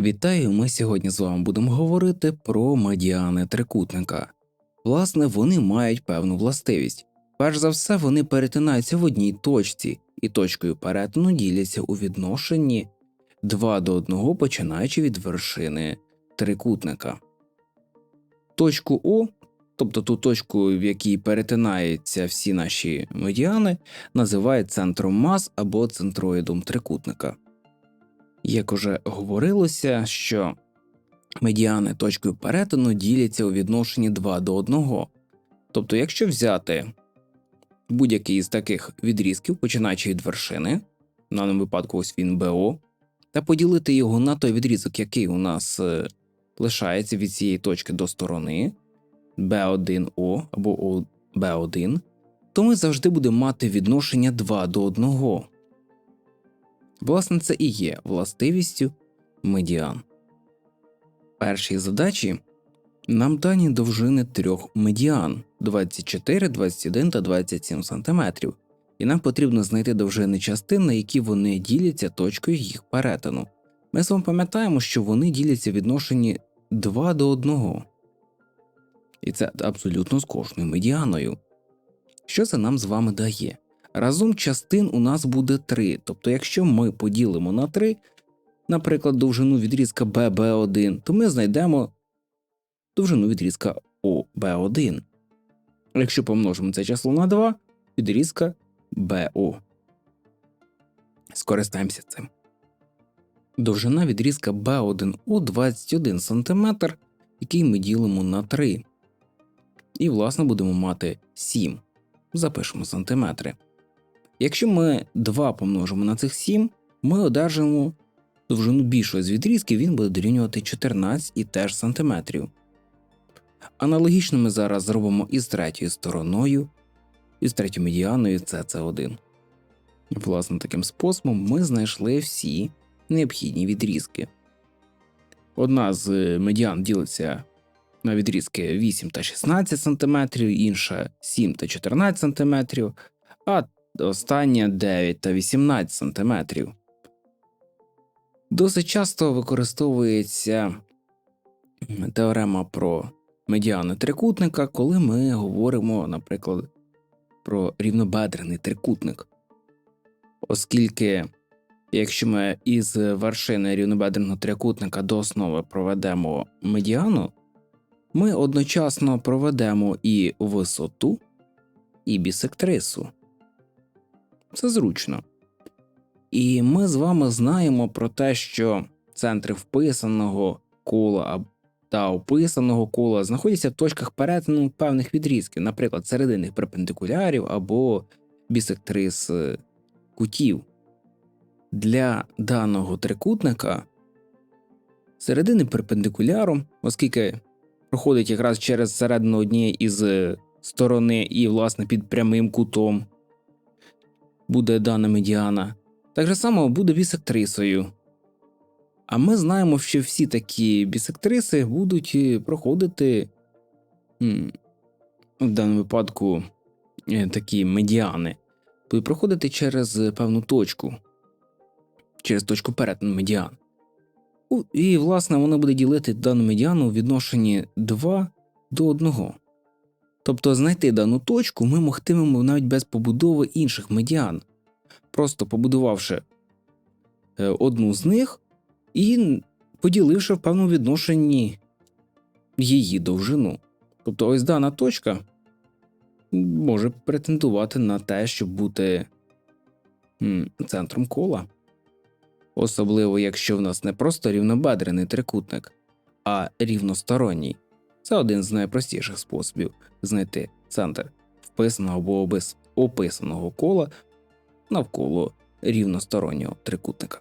Вітаю! Ми сьогодні з вами будемо говорити про медіани трикутника. Власне, вони мають певну властивість. Перш за все, вони перетинаються в одній точці, і точкою перетину діляться у відношенні 2 до 1, починаючи від вершини трикутника. Точку О, тобто ту точку, в якій перетинаються всі наші медіани, називають центром мас або центроїдом трикутника. Як уже говорилося, що медіани точкою перетину діляться у відношенні 2 до 1. Тобто, якщо взяти будь-який із таких відрізків, починаючи від вершини, в даному випадку ось він БО, та поділити його на той відрізок, який у нас е, лишається від цієї точки до сторони B1O або B1, то ми завжди будемо мати відношення 2 до 1. Власне, це і є властивістю медіан. Першій задачі нам дані довжини трьох медіан 24, 21 та 27 см, і нам потрібно знайти довжини частин, на які вони діляться точкою їх перетину. Ми з вами пам'ятаємо, що вони діляться відношенні 2 до 1. І це абсолютно з кожною медіаною. Що це нам з вами дає? Разом частин у нас буде 3. Тобто, якщо ми поділимо на 3, наприклад, довжину відрізка BB1, то ми знайдемо довжину відрізка OB1. Якщо помножимо це число на 2, відрізка BO. Скористаємося цим. Довжина відрізка B1O 21 см, який ми ділимо на 3. І, власне, будемо мати 7. Запишемо сантиметри. Якщо ми 2 помножимо на цих 7, ми одержимо довжину більшої з відрізків, він буде дорівнювати 14 і теж сантиметрів. Аналогічно ми зараз зробимо із третьою стороною, і з третьою медіаною CC1. Власне, таким способом ми знайшли всі необхідні відрізки. Одна з медіан ділиться на відрізки 8 та 16 см, інша 7 та 14 см, а остання 9 та 18 см. Досить часто використовується теорема про медіани трикутника, коли ми говоримо, наприклад, про рівнобедрений трикутник. Оскільки, якщо ми із вершини рівнобедреного трикутника до основи проведемо медіану, ми одночасно проведемо і висоту, і бісектрису. Це зручно. І ми з вами знаємо про те, що центри вписаного кола та описаного кола знаходяться в точках перетину певних відрізків, наприклад, серединних перпендикулярів або бісектрис е, кутів. Для даного трикутника середини перпендикуляру, оскільки проходить якраз через середину однієї із сторони і, власне, під прямим кутом буде дана медіана, так же само буде бісектрисою. А ми знаємо, що всі такі бісектриси будуть е, проходити в даному випадку е, такі медіани, будуть проходити через певну точку, через точку перетину медіан. І, власне, воно буде ділити дану медіану у відношенні 2 до 1. Тобто знайти дану точку ми могтимемо навіть без побудови інших медіан, просто побудувавши е, одну з них і поділивши в певному відношенні її довжину. Тобто ось дана точка може претендувати на те, щоб бути центром кола. Особливо, якщо в нас не просто рівнобедрений трикутник, а рівносторонній. Це один з найпростіших способів знайти центр вписаного або без описаного кола навколо рівностороннього трикутника.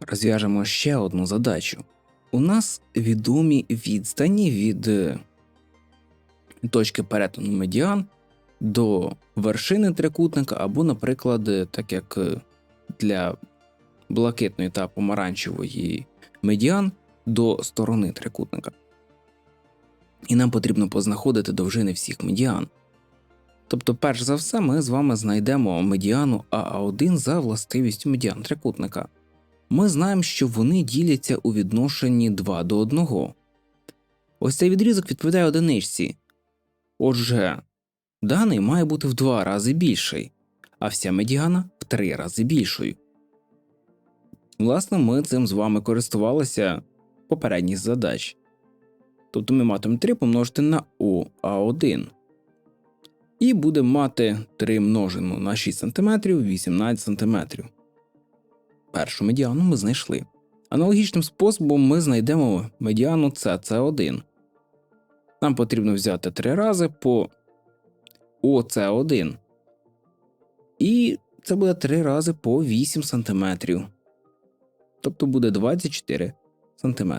Розв'яжемо ще одну задачу. У нас відомі відстані від е, точки перетину медіан до вершини трикутника, або, наприклад, так як е, для блакитної та помаранчевої медіан до сторони трикутника. І нам потрібно познаходити довжини всіх медіан. Тобто, перш за все, ми з вами знайдемо медіану АА1 за властивістю медіан трикутника. ми знаємо, що вони діляться у відношенні 2 до 1. Ось цей відрізок відповідає одиничці. Отже, даний має бути в 2 рази більший, а вся медіана в 3 рази більшою. Власне, ми цим з вами користувалися в попередніх задач. Тобто ми матимемо 3 помножити на ОА1. І будемо мати 3 множину на 6 см 18 см. Першу медіану ми знайшли. Аналогічним способом ми знайдемо медіану CC1. Нам потрібно взяти 3 рази по ОЦ1. І це буде 3 рази по 8 см. Тобто буде 24 см.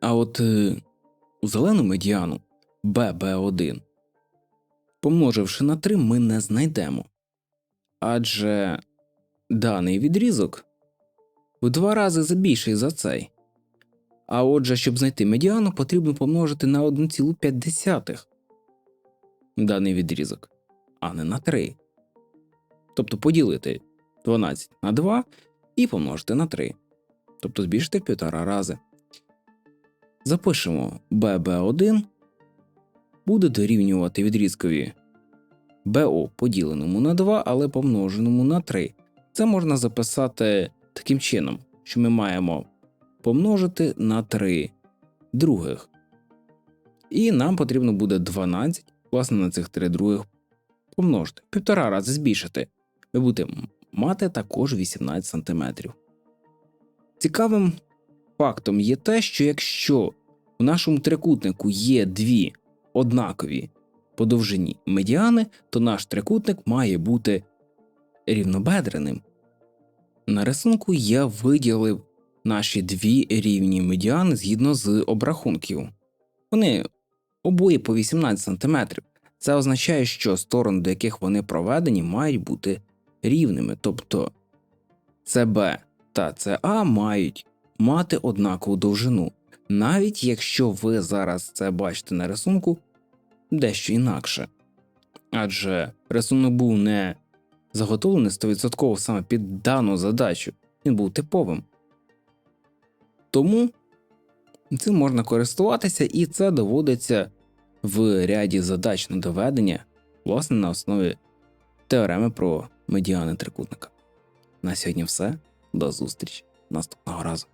А от е, у зелену медіану ББ1, помноживши на 3, ми не знайдемо. Адже даний відрізок в два рази забільший за цей. А отже, щоб знайти медіану, потрібно помножити на 1,5 даний відрізок, а не на 3. Тобто поділити 12 на 2 і помножити на 3. Тобто збільшити в півтора рази. Запишемо BB1 буде дорівнювати відрізкові BO поділеному на 2, але помноженому на 3. Це можна записати таким чином, що ми маємо помножити на 3 других. І нам потрібно буде 12, власне, на цих 3 других помножити. Півтора рази збільшити. Ми будемо мати також 18 см. Цікавим фактом є те, що якщо у нашому трикутнику є дві однакові по довжині медіани, то наш трикутник має бути рівнобедреним. На рисунку я виділив наші дві рівні медіани згідно з обрахунків. Вони обоє по 18 см. Це означає, що сторони, до яких вони проведені, мають бути рівними, тобто CB та CA мають мати однакову довжину, навіть якщо ви зараз це бачите на рисунку дещо інакше. Адже рисунок був не заготовлений 100% саме під дану задачу, він був типовим. Тому цим можна користуватися, і це доводиться в ряді задач на доведення, власне, на основі теореми про медіани трикутника. На сьогодні все. До зустрічі наступного разу.